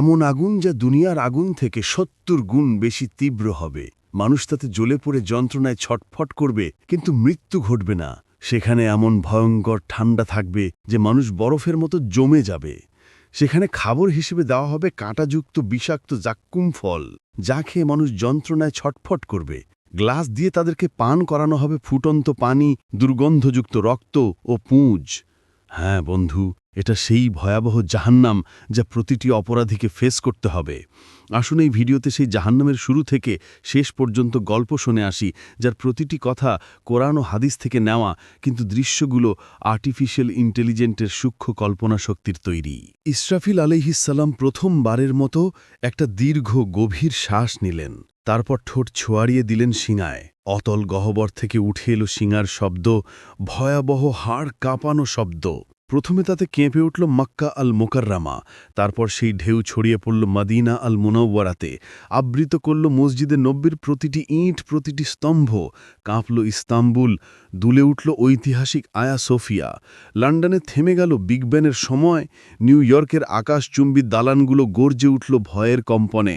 এমন আগুন যা দুনিয়ার আগুন থেকে সত্তর গুণ বেশি তীব্র হবে। মানুষ তাতে জ্বলে পড়ে, যন্ত্রণায় ছটফট করবে, কিন্তু মৃত্যু ঘটবে না। সেখানে এমন ভয়ঙ্কর ঠান্ডা থাকবে যে মানুষ বরফের মতো জমে যাবে। সেখানে খাবার হিসেবে দেওয়া হবে কাঁটাযুক্ত বিষাক্ত জাক্কুম ফল, যা খেয়ে মানুষ যন্ত্রণায় ছটফট করবে। গ্লাস দিয়ে তাদেরকে পান করানো হবে ফুটন্ত পানি, দুর্গন্ধযুক্ত রক্ত ও পুঁজ। হ্যাঁ বন্ধু এটা সেই ভয়াবহ জাহান্নাম যা প্রতিটি অপরাধীকে ফেস করতে হবে। আসুন এই ভিডিওতে সেই জাহান্নামের শুরু থেকে শেষ পর্যন্ত গল্প শুনে আসি, যার প্রতিটি কথা কোরআন ও হাদিস থেকে নেওয়া, কিন্তু দৃশ্যগুলো আর্টিফিশিয়াল ইন্টেলিজেন্টের সূক্ষ্ম কল্পনা শক্তির তৈরি। ইসরাফিল আলিহিসাল্লাম প্রথমবারের মতো একটা দীর্ঘ গভীর শ্বাস নিলেন। তারপর ঠোঁট ছোয়ারিয়ে দিলেন শিঙায় অতল গহ্বর থেকে উঠে এলো শিঙার শব্দ, ভয়াবহ হাড় কাঁপানো শব্দ। প্রথমে তাতে কেঁপে উঠল মক্কা আল মোকাররামা, তারপর সেই ঢেউ ছড়িয়ে পড়ল মাদিনা আল মুনব্বরাতে আবৃত করল মসজিদে নব্বীর প্রতিটি ইঁট, প্রতিটি স্তম্ভ, কাঁপল ইস্তাম্বুল, দুলে উঠল ঐতিহাসিক আয়া সোফিয়া। লন্ডনে থেমে গেল বিগ ব্যানের সময়, নিউ ইয়র্কের আকাশচুম্বী দালানগুলো গর্জে উঠল ভয়ের কম্পনে।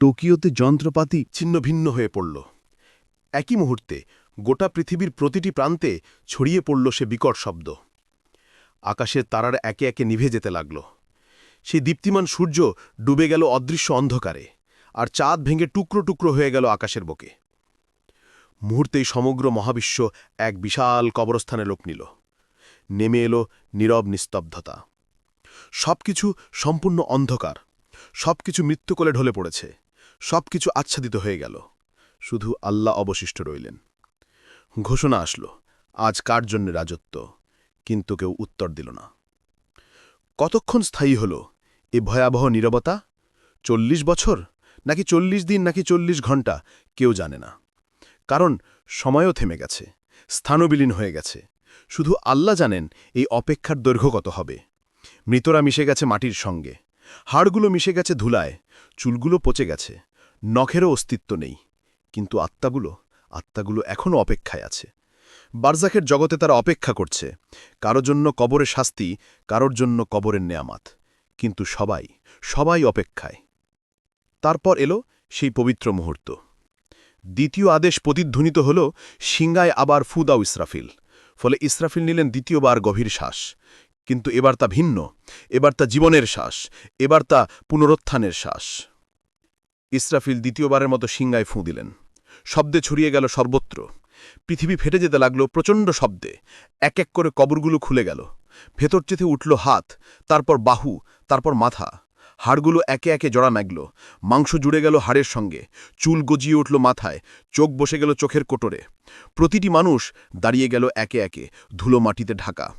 টোকিওতে যন্ত্রপাতি ছিন্ন ভিন্ন হয়ে পড়ল। একই মুহূর্তে গোটা পৃথিবীর প্রতিটি প্রান্তে ছড়িয়ে পড়ল সে বিকট শব্দ। আকাশের তারার একে একে নিভে যেতে লাগল। সেই দীপ্তিমান সূর্য ডুবে গেল অদৃশ্য অন্ধকারে, আর চাঁদ ভেঙে টুকরো টুকরো হয়ে গেল আকাশের বুকে। মুহূর্তেই সমগ্র মহাবিশ্ব এক বিশাল কবরস্থানে লোক নিল। নেমে এলো নীরব নিস্তব্ধতা। সবকিছু সম্পূর্ণ অন্ধকার। সবকিছু মৃত্যুকলে ঢলে পড়েছে। সবকিছু আচ্ছাদিত হয়ে গেল। শুধু আল্লাহ অবশিষ্ট রইলেন। ঘোষণা আসলো, আজ কার জন্যে রাজত্ব? কিন্তু কেউ উত্তর দিল না। কতক্ষণ স্থায়ী হল এ ভয়াবহ নীরবতা? চল্লিশ বছর? নাকি চল্লিশ দিন? নাকি চল্লিশ ঘণ্টা কেউ জানে না। কারণ সময়ও থেমে গেছে স্থানও বিলীন হয়ে গেছে। শুধু আল্লাহ জানেন এই অপেক্ষার দৈর্ঘ্য কত হবে। মৃতরা মিশে গেছে মাটির সঙ্গে, হাড়গুলো মিশে গেছে ধুলায়, চুলগুলো পচে গেছে, নখেরও অস্তিত্ব নেই। কিন্তু আত্মাগুলো আত্মাগুলো এখনও অপেক্ষায় আছে। বারজাকের জগতে তারা অপেক্ষা করছে, কারও জন্য কবরের শাস্তি, কারোর জন্য কবরের নেয়ামাত। কিন্তু সবাই সবাই অপেক্ষায়। তারপর এলো সেই পবিত্র মুহূর্ত। দ্বিতীয় আদেশ প্রতিধ্বনিত হল সিঙ্গায় আবার ফুদাও ইসরাফিল। ফলে ইসরাফিল নিলেন দ্বিতীয়বার গভীর শ্বাস। কিন্তু এবার তা ভিন্ন, এবার তা জীবনের শ্বাস, এবার তা পুনরুত্থানের শ্বাস। ইসরাফিল দ্বিতীয়বারের মতো সিঙ্গায় ফুঁ দিলেন। শব্দে ছড়িয়ে গেল সর্বত্র। পৃথিবী ফেটে যেতে লাগল প্রচণ্ড শব্দে। এক এক করে কবরগুলো খুলে গেল। ভেতর চেথে উঠল হাত, তারপর বাহু, তারপর মাথা। হাড়গুলো একে একে জড়া ম্যাগল। মাংস জুড়ে গেল হাড়ের সঙ্গে। চুল গজিয়ে উঠল মাথায়। চোখ বসে গেল চোখের কোটরে। প্রতিটি মানুষ দাঁড়িয়ে গেল একে একে ধুলো মাটিতে ঢাকা।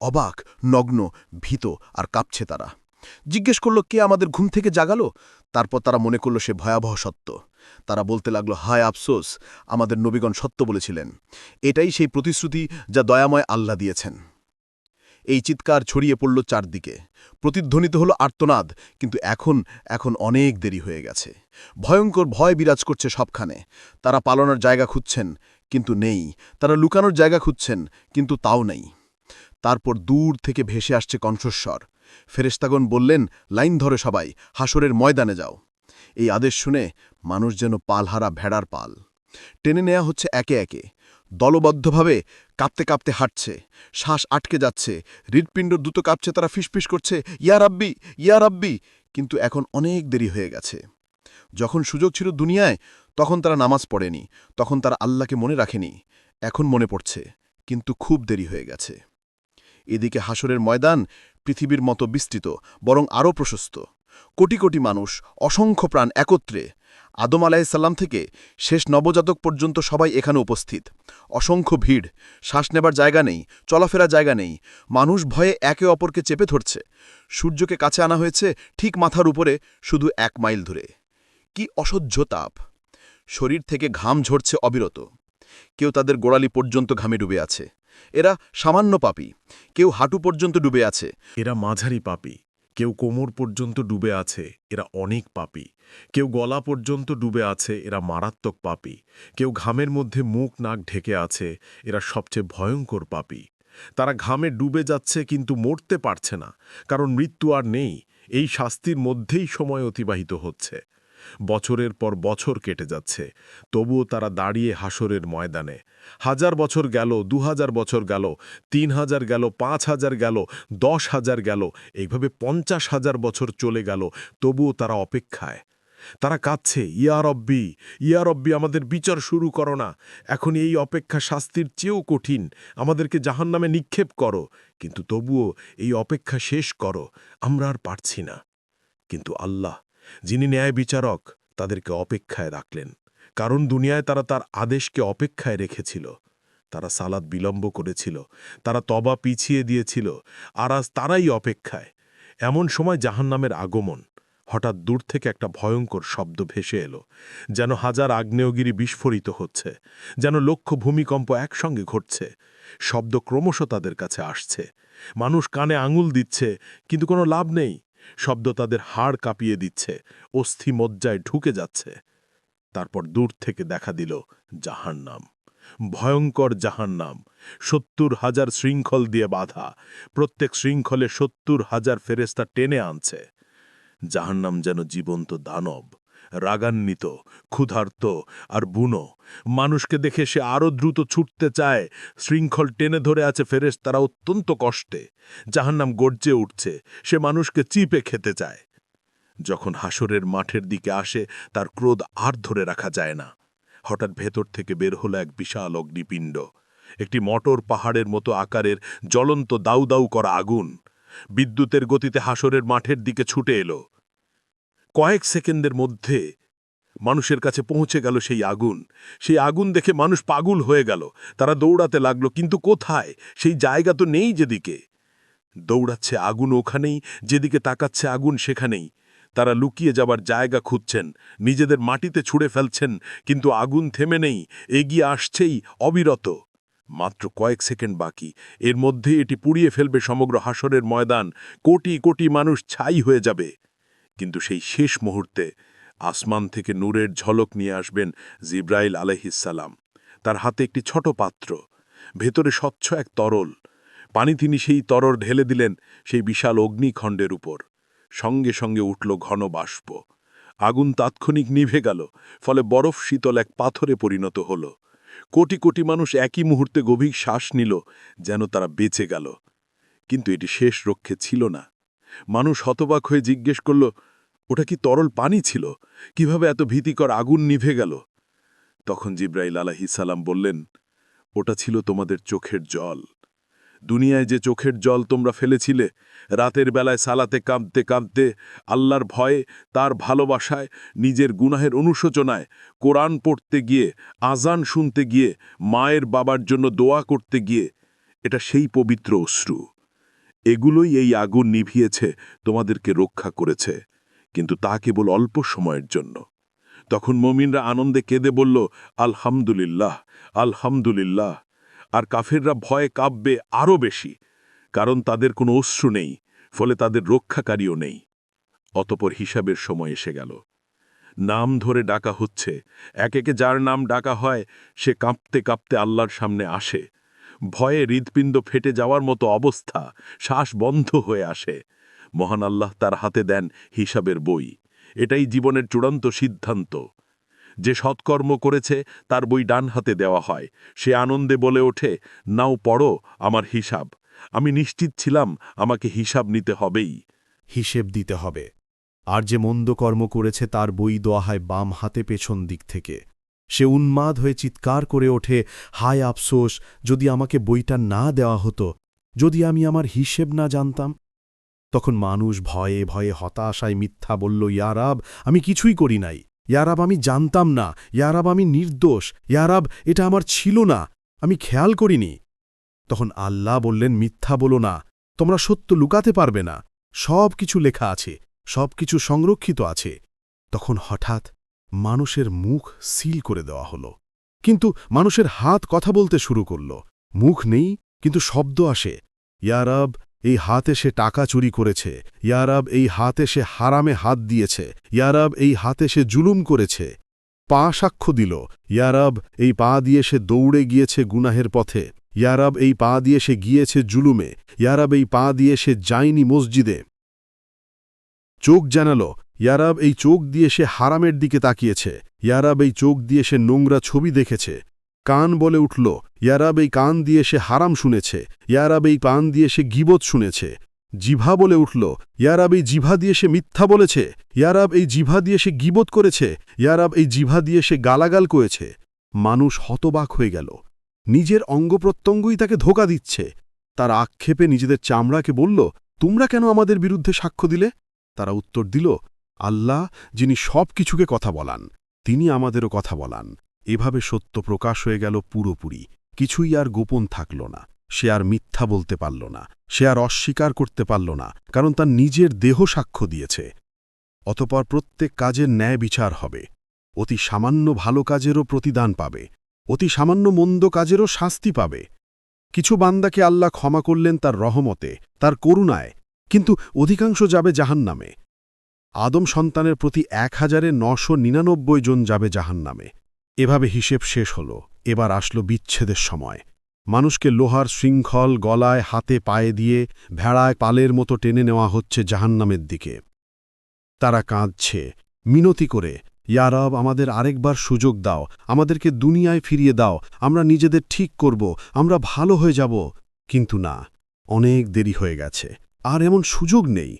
অবাক, নগ্ন, ভীত আর কাঁপছে তারা। জিজ্ঞেস করল, কে আমাদের ঘুম থেকে জাগালো? তারপর তারা মনে করল, সে ভয়াবহ সত্য। তারা বলতে লাগল, হায় আফসোস, আমাদের নবীগণ সত্য বলেছিলেন। এটাই সেই প্রতিশ্রুতি যা দয়াময় আল্লাহ দিয়েছেন। এই চিৎকার ছড়িয়ে পড়ল চারদিকে। প্রতিধ্বনিত হল আর্তনাদ, কিন্তু এখন এখন অনেক দেরি হয়ে গেছে। ভয়ঙ্কর ভয় বিরাজ করছে সবখানে। তারা পালনের জায়গা খুঁজছেন, কিন্তু নেই। তারা লুকানোর জায়গা খুঁজছেন, কিন্তু তাও নেই। তারপর দূর থেকে ভেসে আসছে কণ্ঠস্বর। ফেরেস্তাগণ বললেন, লাইন ধরে সবাই হাসরের ময়দানে যাও। এই আদেশ শুনে মানুষ যেন পালহারা ভেড়ার পাল। টেনে নেয়া হচ্ছে একে একে। দলবদ্ধভাবে কাঁপতে কাঁপতে হাঁটছে। শ্বাস আটকে যাচ্ছে। হৃৎপিণ্ড দ্রুত কাঁপছে, তারা ফিসফিস করছে, ইয়া রাব্বি ইয়া রাব্বি। কিন্তু এখন অনেক দেরি হয়ে গেছে। যখন সুযোগ ছিল দুনিয়ায়, তখন তারা নামাজ পড়েনি, তখন তারা আল্লাহকে মনে রাখেনি। এখন মনে পড়ছে, কিন্তু খুব দেরি হয়ে গেছে। এদিকে হাসরের ময়দান পৃথিবীর মতো বিস্তৃত, বরং আরও প্রশস্ত। কোটি কোটি মানুষ, অসংখ্য প্রাণ একত্রে, আদম আলাহিসাল্লাম থেকে শেষ নবজাতক পর্যন্ত সবাই এখানে উপস্থিত। অসংখ্য ভিড়, শ্বাস নেবার জায়গা নেই চলাফেরা জায়গা নেই। মানুষ ভয়ে একে অপরকে চেপে ধরছে। সূর্যকে কাছে আনা হয়েছে ঠিক মাথার উপরে, শুধু এক মাইল ধরে কি অসহ্য তাপ! শরীর থেকে ঘাম ঝরছে অবিরত। কেউ তাদের গোড়ালি পর্যন্ত ঘামে ডুবে আছে। এরা সামান্য পাপী। কেউ হাঁটু পর্যন্ত ডুবে আছে। এরা মাঝারি পাপী। কেউ কোমর পর্যন্ত ডুবে আছে, এরা অনেক পাপী। কেউ গলা পর্যন্ত ডুবে আছে, এরা মারাত্মক পাপী। কেউ ঘামের মধ্যে মুখ নাক ঢেকে আছে, এরা সবচেয়ে ভয়ঙ্কর পাপী। তারা ঘামে ডুবে যাচ্ছে কিন্তু মরতে পারছে না, কারণ মৃত্যু আর নেই। এই শাস্তির মধ্যেই সময় অতিবাহিত হচ্ছে। বছরের পর বছর কেটে যাচ্ছে। তবুও তারা দাঁড়িয়ে হাসরের ময়দানে। হাজার বছর গেল দু হাজার বছর গেল তিন হাজার গেল পাঁচ হাজার গেল দশ হাজার গেল, এইভাবে পঞ্চাশ হাজার বছর চলে গেল, তবুও তারা অপেক্ষায়। তারা কাঁদছে, ইয়া রব্বি ইয়া রব্বি, আমাদের বিচার শুরু করো না। এখন এই অপেক্ষা শাস্তির চেয়েও কঠিন। আমাদেরকে জাহান্নামে নিক্ষেপ করো। কিন্তু তবুও এই অপেক্ষা শেষ করো। আমরা আর পারছি না। কিন্তু আল্লাহ যিনি ন্যায় বিচারক, তাদেরকে অপেক্ষায় রাখলেন। কারণ দুনিয়ায় তারা তার আদেশকে অপেক্ষায় রেখেছিল। তারা সালাদ বিলম্ব করেছিল। তারা তবা পিছিয়ে দিয়েছিল। আর আজ তারাই অপেক্ষায়। এমন সময় জাহান্নামের আগমন। হঠাৎ দূর থেকে একটা ভয়ঙ্কর শব্দ ভেসে এলো, যেন হাজার আগ্নেয়গিরি বিস্ফোরিত হচ্ছে, যেন লক্ষ ভূমিকম্প একসঙ্গে ঘটছে। শব্দ ক্রমশ তাদের কাছে আসছে। মানুষ কানে আঙুল দিচ্ছে, কিন্তু কোনো লাভ নেই। শব্দ তাদের হাড় কাঁপিয়ে দিচ্ছে, অস্থি মজ্জায় ঢুকে যাচ্ছে। তারপর দূর থেকে দেখা দিল জাহান্নাম। ভয়ঙ্কর জাহান্নাম। সত্তর হাজার শৃঙ্খল দিয়ে বাধা। প্রত্যেক শৃঙ্খলে সত্তর হাজার ফেরেস্তা টেনে আনছে। জাহান্নাম যেন জীবন্ত দানব। রাগান্বিত, ক্ষুধার্ত আর বুনো। মানুষকে দেখে সে আরও দ্রুত ছুটতে চায়। শৃঙ্খল টেনে ধরে আছে ফেরেস তারা অত্যন্ত কষ্টে। জাহান্নাম গর্জে উঠছে। সে মানুষকে চিপে খেতে চায়। যখন হাসরের মাঠের দিকে আসে, তার ক্রোধ আর ধরে রাখা যায় না। হঠাৎ ভেতর থেকে বের হলো এক বিশাল অগ্নিপিণ্ড। একটি মটর পাহাড়ের মতো আকারের জ্বলন্ত দাউ দাউ করা আগুন। বিদ্যুতের গতিতে হাসরের মাঠের দিকে ছুটে এলো। কয়েক সেকেন্ডের মধ্যে মানুষের কাছে পৌঁছে গেল সেই আগুন। সেই আগুন দেখে মানুষ পাগল হয়ে গেল। তারা দৌড়াতে লাগল, কিন্তু কোথায়? সেই জায়গা তো নেই যেদিকে। দৌড়াচ্ছে আগুন ওখানেই, যেদিকে তাকাচ্ছে আগুন সেখানেই। তারা লুকিয়ে যাবার জায়গা খুঁজছেন, নিজেদের মাটিতে ছুঁড়ে ফেলছেন, কিন্তু আগুন থেমে নেই, এগিয়ে আসছেই অবিরত। মাত্র কয়েক সেকেন্ড বাকি, এর মধ্যে এটি পুড়িয়ে ফেলবে সমগ্র হাসরের ময়দান। কোটি কোটি মানুষ ছাই হয়ে যাবে। কিন্তু সেই শেষ মুহূর্তে আসমান থেকে নূরের ঝলক নিয়ে আসবেন জিব্রাইল আলহিসাল্লাম তার হাতে একটি ছোট পাত্র, ভেতরে স্বচ্ছ এক তরল। পানি তিনি সেই তরল ঢেলে দিলেন সেই বিশাল অগ্নিখণ্ডের উপর। সঙ্গে সঙ্গে উঠল ঘন বাষ্প। আগুন তাৎক্ষণিক নিভে গেল, ফলে বরফ শীতল এক পাথরে পরিণত হল। কোটি কোটি মানুষ একই মুহূর্তে গভীর শ্বাস নিল, যেন তারা বেঁচে গেল। কিন্তু এটি শেষ রক্ষে ছিল না। মানুষ হতবাক হয়ে জিজ্ঞেস করল, ওটা কি তরল পানি ছিল? কীভাবে এত ভীতিকর আগুন নিভে গেল? তখন জিব্রাইল আলাহি সালাম বললেন, ওটা ছিল তোমাদের চোখের জল। দুনিয়ায় যে চোখের জল তোমরা ফেলেছিলে, রাতের বেলায় সালাতে কাঁদতে কাঁদতে আল্লাহর ভয়ে, তার ভালোবাসায়, নিজের গুনাহের অনুশোচনায়, কোরআন পড়তে গিয়ে আজান শুনতে গিয়ে, মায়ের বাবার জন্য দোয়া করতে গিয়ে, এটা সেই পবিত্র অশ্রু। এগুলোই এই আগুন নিভিয়েছে, তোমাদেরকে রক্ষা করেছে। কিন্তু তা কেবল অল্প সময়ের জন্য। তখন মমিনরা আনন্দে কেঁদে বলল, আলহামদুলিল্লাহ আলহামদুলিল্লাহ। আর কাফেররা ভয়ে কাঁপবে আরও বেশি, কারণ তাদের কোনো অশ্রু নেই, ফলে তাদের রক্ষাকারীও নেই। অতপর হিসাবের সময় এসে গেল। নাম ধরে ডাকা হচ্ছে। এক একে যার নাম ডাকা হয়, সে কাঁপতে কাঁপতে আল্লাহর সামনে আসে। ভয়ে হৃদপিণ্ড ফেটে যাওয়ার মতো অবস্থা, শ্বাস বন্ধ হয়ে আসে। মহান আল্লাহ তার হাতে দেন হিসাবের বই। এটাই জীবনের চূড়ান্ত সিদ্ধান্ত। যে সৎকর্ম করেছে, তার বই ডান হাতে দেওয়া হয়। সে আনন্দে বলে ওঠে, নাও পড়ো আমার হিসাব। আমি নিশ্চিত ছিলাম আমাকে হিসাব নিতে হবেই। হিসেব দিতে হবে। আর যে মন্দ কর্ম করেছে, তার বই দেওয়া হয় বাম হাতে পেছন দিক থেকে। সে উন্মাদ হয়ে চিৎকার করে ওঠে, হায় আফসোস, যদি আমাকে বইটা না দেওয়া হতো, যদি আমি আমার হিসেব না জানতাম? তখন মানুষ ভয়ে ভয়ে হতাশায় মিথ্যা বলল ইয়ারাব আমি কিছুই করি নাই। ইয়ারাব আমি জানতাম না। ইয়ারাব আমি নির্দোষ। ইয়ারাব এটা আমার ছিল না। আমি খেয়াল করিনি। তখন আল্লাহ বললেন, মিথ্যা বলো না। তোমরা সত্য লুকাতে পারবে না। সব কিছু লেখা আছে। সব কিছু সংরক্ষিত আছে। তখন হঠাৎ মানুষের মুখ সিল করে দেওয়া হল। কিন্তু মানুষের হাত কথা বলতে শুরু করল। মুখ নেই, কিন্তু শব্দ আসে। ইয়ারব এই হাতে সে টাকা চুরি করেছে। ইয়ারব এই হাতে সে হারামে হাত দিয়েছে। ইয়ারব এই হাতে সে জুলুম করেছে। পা সাক্ষ্য দিল। ইয়ারব এই পা দিয়ে সে দৌড়ে গিয়েছে গুনাহের পথে। ইয়ারব এই পা দিয়ে সে গিয়েছে জুলুমে। ইয়ারব এই পা দিয়ে সে যায়নি মসজিদে। চোখ জানালো ইয়ারাব এই চোখ দিয়ে সে হারামের দিকে তাকিয়েছে। ইয়ারাব এই চোখ দিয়ে সে নোংরা ছবি দেখেছে। কান বলে উঠল, ইয়ারাব এই কান দিয়ে সে হারাম শুনেছে। ইয়ারাব এই কান দিয়ে সে গিবত শুনেছে। জিভা বলে উঠল, ইয়ারাব এই জিভা দিয়ে সে মিথ্যা বলেছে। ইয়ারাব এই জিভা দিয়ে সে গিবত করেছে। ইয়ারাব এই জিভা দিয়ে সে গালাগাল করেছে মানুষ হতবাক হয়ে গেল। নিজের অঙ্গপ্রত্যঙ্গই তাকে ধোকা দিচ্ছে। তার আক্ষেপে নিজেদের চামড়াকে বলল, তোমরা কেন আমাদের বিরুদ্ধে সাক্ষ্য দিলে? তারা উত্তর দিল আল্লাহ, যিনি সব কিছুকে কথা বলান, তিনি আমাদেরও কথা বলান। এভাবে সত্য প্রকাশ হয়ে গেল পুরোপুরি। কিছুই আর গোপন থাকল না। সে আর মিথ্যা বলতে পারল না। সে আর অস্বীকার করতে পারল না, কারণ তার নিজের দেহ সাক্ষ্য দিয়েছে। অতপর প্রত্যেক কাজের ন্যায় বিচার হবে। অতি সামান্য ভালো কাজেরও প্রতিদান পাবে। অতি সামান্য মন্দ কাজেরও শাস্তি পাবে। কিছু বান্দাকে আল্লাহ ক্ষমা করলেন তার রহমতে, তার করুণায়। কিন্তু অধিকাংশ যাবে জাহান্নামে। আদম সন্তানের প্রতি এক হাজারে নশো নিরানব্বই জন যাবে জাহান্নামে। এভাবে হিসেব শেষ হল, এবার আসলো বিচ্ছেদের সময়। মানুষকে লোহার শৃঙ্খল গলায় হাতে পায়ে দিয়ে ভেড়ায় পালের মতো টেনে নেওয়া হচ্ছে জাহান্নামের দিকে। তারা কাঁদছে, মিনতি করে ইয়ারব আমাদের আরেকবার সুযোগ দাও, আমাদেরকে দুনিয়ায় ফিরিয়ে দাও, আমরা নিজেদের ঠিক করব, আমরা ভালো হয়ে যাব। কিন্তু না, অনেক দেরি হয়ে গেছে, আর এমন সুযোগ নেই।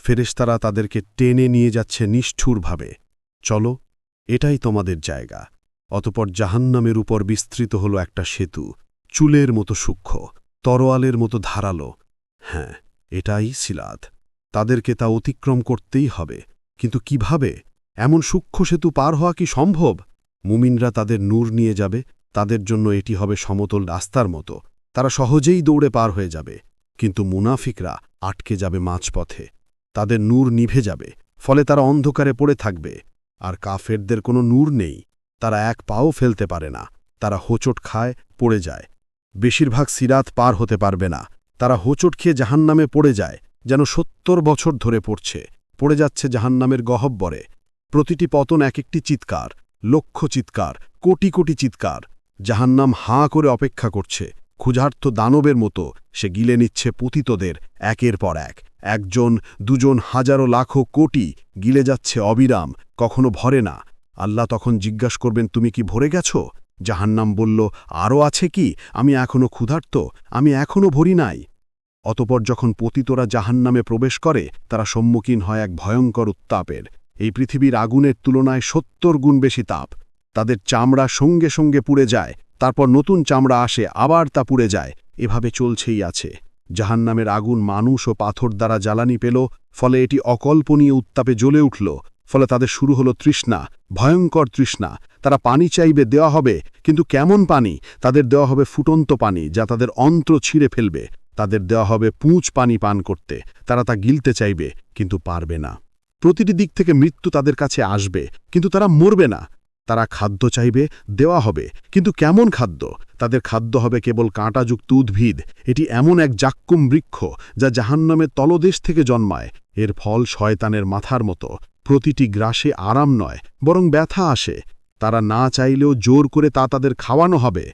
ফেরেশতারা তাদেরকে টেনে নিয়ে যাচ্ছে নিষ্ঠুরভাবে। চলো, এটাই তোমাদের জায়গা। অতপর জাহান্নামের উপর বিস্তৃত হল একটা সেতু, চুলের মতো সূক্ষ্ম, তরোয়ালের মতো ধারালো। হ্যাঁ এটাই সিলাদ তাদেরকে তা অতিক্রম করতেই হবে। কিন্তু কীভাবে? এমন সূক্ষ্ম সেতু পার হওয়া কি সম্ভব? মুমিনরা তাদের নূর নিয়ে যাবে, তাদের জন্য এটি হবে সমতল রাস্তার মতো। তারা সহজেই দৌড়ে পার হয়ে যাবে। কিন্তু মুনাফিকরা আটকে যাবে মাঝপথে। তাদের নূর নিভে যাবে, ফলে তারা অন্ধকারে পড়ে থাকবে। আর কাফেরদের কোনো নূর নেই, তারা এক পাও ফেলতে পারে না, তারা হোঁচট খায়, পড়ে যায়। বেশিরভাগ সিরাত পার হতে পারবে না, তারা হোঁচট খেয়ে জাহান্নামে পড়ে যায়, যেন সত্তর বছর ধরে পড়ছে, পড়ে যাচ্ছে জাহান্নামের গহব্বরে। প্রতিটি পতন এক একটি চিৎকার, লক্ষ চিৎকার, কোটি কোটি চিৎকার। জাহান্নাম হাঁ করে অপেক্ষা করছে। ক্ষুধার্থ দানবের মতো সে গিলে নিচ্ছে পতিতদের একের পর এক। একজন, দুজন, হাজারো, লাখো, কোটি গিলে যাচ্ছে অবিরাম, কখনো ভরে না। আল্লাহ তখন জিজ্ঞাস করবেন, তুমি কি ভরে গেছ? জাহান্নাম বলল আরও আছে কি? আমি এখনও ক্ষুধার্ত, আমি এখনও ভরি নাই। অতপর যখন পতিতরা জাহান্নামে প্রবেশ করে, তারা সম্মুখীন হয় এক ভয়ঙ্কর উত্তাপের। এই পৃথিবীর আগুনের তুলনায় সত্তর গুণ বেশি তাপ। তাদের চামড়া সঙ্গে সঙ্গে পুড়ে যায় তারপর নতুন চামড়া আসে, আবার তা পুড়ে যায়। এভাবে চলছেই আছে। জাহান্নামের আগুন মানুষ ও পাথর দ্বারা জ্বালানি পেল, ফলে এটি অকল্পনীয় উত্তাপে জ্বলে উঠল। ফলে তাদের শুরু হলো তৃষ্ণা, ভয়ঙ্কর তৃষ্ণা। তারা পানি চাইবে, দেওয়া হবে, কিন্তু কেমন পানি? তাদের দেওয়া হবে ফুটন্ত পানি, যা তাদের অন্ত্র ছিঁড়ে ফেলবে। তাদের দেওয়া হবে পুঁচ পানি পান করতে। তারা তা গিলতে চাইবে, কিন্তু পারবে না। প্রতিটি দিক থেকে মৃত্যু তাদের কাছে আসবে, কিন্তু তারা মরবে না। তারা খাদ্য চাইবে, দেওয়া হবে। কিন্তু কেমন খাদ্য? তাদের খাদ্য হবে কেবল কাঁটাযুক্ত উদ্ভিদ। এটি এমন এক জাক্কুম বৃক্ষ, যা জাহান্নামের তলদেশ থেকে জন্মায়। এর ফল শয়তানের মাথার মতো। প্রতিটি গ্রাসে আরাম নয়, বরং ব্যথা আসে। তারা না চাইলেও জোর করে তা তাদের খাওয়ানো হবে।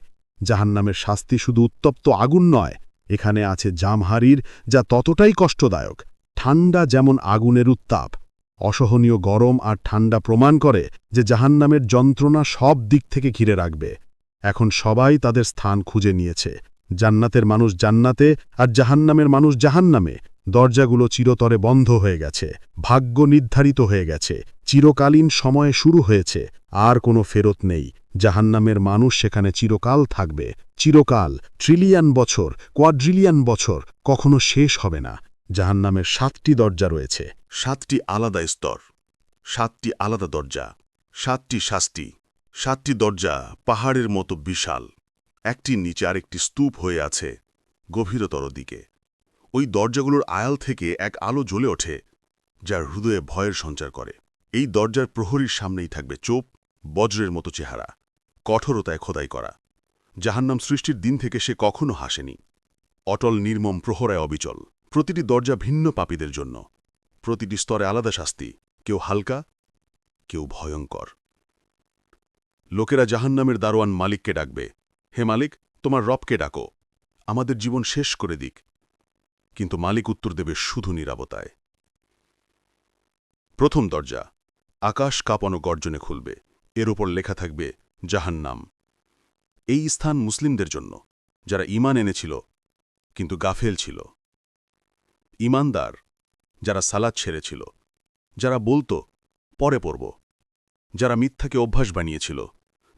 জাহান্নামের শাস্তি শুধু উত্তপ্ত আগুন নয়। এখানে আছে জামহারির, যা ততটাই কষ্টদায়ক। ঠান্ডা যেমন আগুনের উত্তাপ। অসহনীয় গরম আর ঠান্ডা প্রমাণ করে যে জাহান্নামের যন্ত্রণা সব দিক থেকে ঘিরে রাখবে। এখন সবাই তাদের স্থান খুঁজে নিয়েছে। জান্নাতের মানুষ জান্নাতে আর জাহান্নামের মানুষ জাহান্নামে। দরজাগুলো চিরতরে বন্ধ হয়ে গেছে, ভাগ্য নির্ধারিত হয়ে গেছে, চিরকালীন সময়ে শুরু হয়েছে, আর কোনো ফেরত নেই। জাহান্নামের মানুষ সেখানে চিরকাল থাকবে। চিরকাল ট্রিলিয়ন বছর কোয়াড্রিলিয়ন বছর, কখনো শেষ হবে না। জাহান্নামের সাতটি দরজা রয়েছে। সাতটি আলাদা স্তর, সাতটি আলাদা দরজা, সাতটি শাস্তি, সাতটি দরজা পাহাড়ের মতো বিশাল। একটির নিচে আরেকটি স্তূপ হয়ে আছে গভীরতর দিকে। ওই দরজাগুলোর আয়াল থেকে এক আলো জ্বলে ওঠে, যার হৃদয়ে ভয়ের সঞ্চার করে। এই দরজার প্রহরীর সামনেই থাকবে চোপ, বজ্রের মতো চেহারা, কঠোরতায় খোদাই করা। জাহান্নাম সৃষ্টির দিন থেকে সে কখনো হাসেনি। অটল, নির্মম প্রহরায় অবিচল। প্রতিটি দরজা ভিন্ন পাপীদের জন্য। প্রতিটি স্তরে আলাদা শাস্তি, কেউ হালকা, কেউ ভয়ঙ্কর। লোকেরা জাহান্নামের দারোয়ান মালিককে ডাকবে, হে মালিক, তোমার রবকে ডাকো। আমাদের জীবন শেষ করে দিক। কিন্তু মালিক উত্তর দেবে শুধু নিরাপতায় প্রথম দরজা, আকাশ কাঁপানো গর্জনে খুলবে। এর ওপর লেখা থাকবে, জাহান্নাম। এই স্থান মুসলিমদের জন্য, যারা ঈমান এনেছিল, কিন্তু গাফেল ছিল। ঈমানদার, যারা সালাদ ছেড়েছিল, যারা বলতো, পরে পড়ব। যারা মিথ্যাকে অভ্যাস বানিয়েছিল,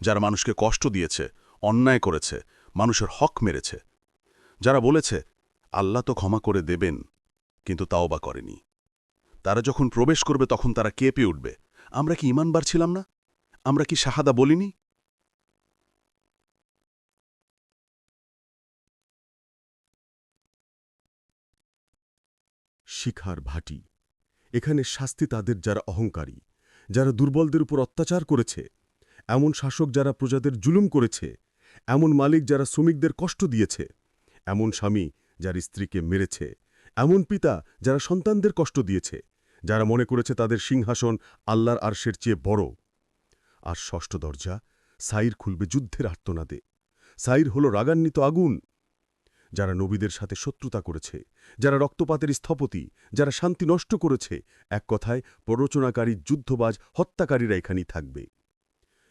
যারা মানুষকে কষ্ট দিয়েছে, অন্যায় করেছে, মানুষের হক মেরেছে। যারা বলেছে, আল্লাহ তো ক্ষমা করে দেবেন, কিন্তু তাও বা করেনি। তারা যখন প্রবেশ করবে, তখন তারা কেঁপে উঠবে। আমরা কি ইমানবার ছিলাম না? আমরা কি শাহাদা বলিনি? শিখার ভাটি। এখানে শাস্তি তাদের যারা অহংকারী, যারা দুর্বলদের উপর অত্যাচার করেছে, এমন শাসক যারা প্রজাদের জুলুম করেছে, এমন মালিক যারা শ্রমিকদের কষ্ট দিয়েছে, এমন স্বামী যার স্ত্রীকে মেরেছে, এমন পিতা যারা সন্তানদের কষ্ট দিয়েছে, যারা মনে করেছে তাদের সিংহাসন আল্লাহর আরশের চেয়ে বড়। আর ষষ্ঠ দরজা সাইর খুলবে যুদ্ধের আর্তনাদে। সাইর হল রাগান্বিত আগুন। যারা নবীদের সাথে শত্রুতা করেছে, যারা রক্তপাতের স্থপতি, যারা শান্তি নষ্ট করেছে, এক কথায় প্ররোচনাকারী যুদ্ধবাজ হত্যাকারীরা এখানেই থাকবে।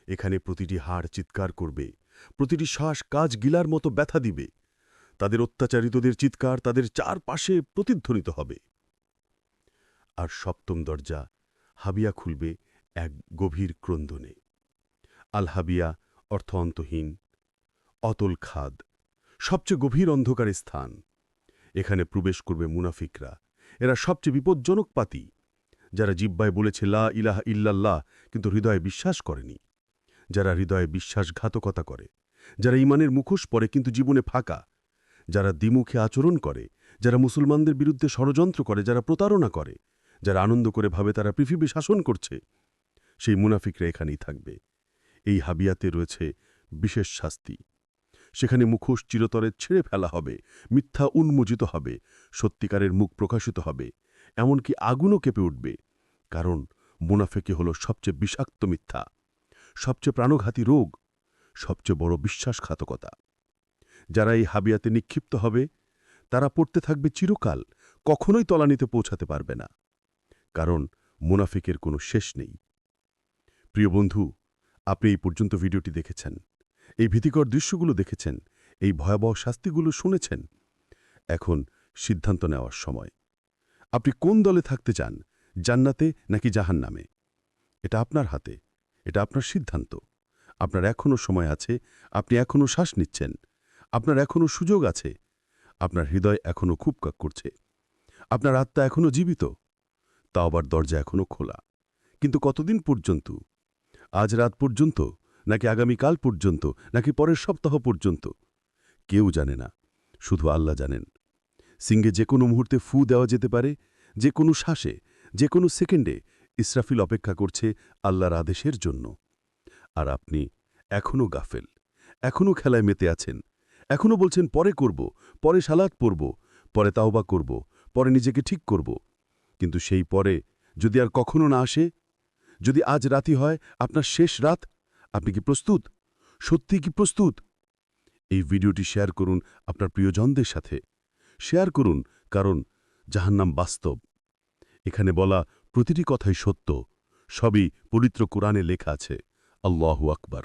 এখানে প্রতিটি হাড় চিৎকার করবে, প্রতিটি শ্বাস কাজ গিলার মতো ব্যথা দিবে। তাদের অত্যাচারিতদের চিৎকার তাদের চারপাশে প্রতিধ্বনিত হবে। আর সপ্তম দরজা, হাবিয়া খুলবে এক গভীর ক্রন্দনে। আল হাবিয়া অর্থ অন্তহীন, অতল খাদ। সবচেয়ে গভীর অন্ধকারের স্থান। এখানে প্রবেশ করবে মুনাফিকরা। এরা সবচেয়ে বিপজ্জনক পাতি। যারা জিব্বায় বলেছে, লা ইলাহা ইল্লাল্লাহ কিন্তু হৃদয়ে বিশ্বাস করেনি। যারা হৃদয়ে বিশ্বাসঘাতকতা করে। যারা ইমানের মুখোশ পরে, কিন্তু জীবনে ফাঁকা। যারা দ্বিমুখে আচরণ করে। যারা মুসলমানদের বিরুদ্ধে ষড়যন্ত্র করে। যারা প্রতারণা করে। যারা আনন্দ করে ভাবে তারা পৃথিবী শাসন করছে। সেই মুনাফিকরা এখানেই থাকবে। এই হাবিয়াতে রয়েছে বিশেষ শাস্তি। সেখানে মুখোশ চিরতরে ছেড়ে ফেলা হবে, মিথ্যা উন্মোচিত হবে, সত্যিকারের মুখ প্রকাশিত হবে, এমনকি আগুনও কেঁপে উঠবে, কারণ মুনাফেকে হল সবচেয়ে বিষাক্ত মিথ্যা, সবচেয়ে প্রাণঘাতী রোগ, সবচেয়ে বড় বিশ্বাসঘাতকতা। যারা এই হাবিয়াতে নিক্ষিপ্ত হবে, তারা পড়তে থাকবে চিরকাল, কখনোই তলানিতে পৌঁছাতে পারবে না, কারণ মুনাফিকের কোনো শেষ নেই। প্রিয় বন্ধু, আপনি এই পর্যন্ত ভিডিওটি দেখেছেন। এই ভীতিকর দৃশ্যগুলো দেখেছেন, এই ভয়াবহ শাস্তিগুলো শুনেছেন। এখন সিদ্ধান্ত নেওয়ার সময়। আপনি কোন দলে থাকতে চান, জান্নাতে নাকি জাহান্নামে? এটা আপনার হাতে, এটা আপনার সিদ্ধান্ত। আপনার এখনও সময় আছে, আপনি এখনও শ্বাস নিচ্ছেন, আপনার এখনও সুযোগ আছে, আপনার হৃদয় এখনও খুব কাক করছে, আপনার আত্মা এখনও জীবিত তা আবার দরজা এখনও খোলা। কিন্তু কতদিন পর্যন্ত? আজ রাত পর্যন্ত নাকি আগামীকাল পর্যন্ত, নাকি পরের সপ্তাহ পর্যন্ত? কেউ জানে না, শুধু আল্লাহ জানেন। সিংহে যে কোনো মুহূর্তে ফু দেওয়া যেতে পারে, যে কোনো শ্বাসে, যে কোনো সেকেন্ডে ইসরাফিল অপেক্ষা করছে আল্লাহর আদেশের জন্য। আর আপনি এখনও গাফেল এখনও খেলায় মেতে আছেন এখনও বলছেন, পরে করব, পরে সালাদ পরব পরে তাওবা করব, পরে নিজেকে ঠিক করব। কিন্তু সেই পরে যদি আর কখনো না আসে, যদি আজ রাতি হয়, আপনার শেষ রাত আপনি কি প্রস্তুত? সত্যি কি প্রস্তুত? এই ভিডিওটি শেয়ার করুন আপনার প্রিয়জনদের সাথে। শেয়ার করুন, কারণ জাহান্নাম বাস্তব। এখানে বলা প্রতিটি কথাই সত্য। সবই পবিত্র কোরআনে লেখা আছে। আল্লাহ আকবার।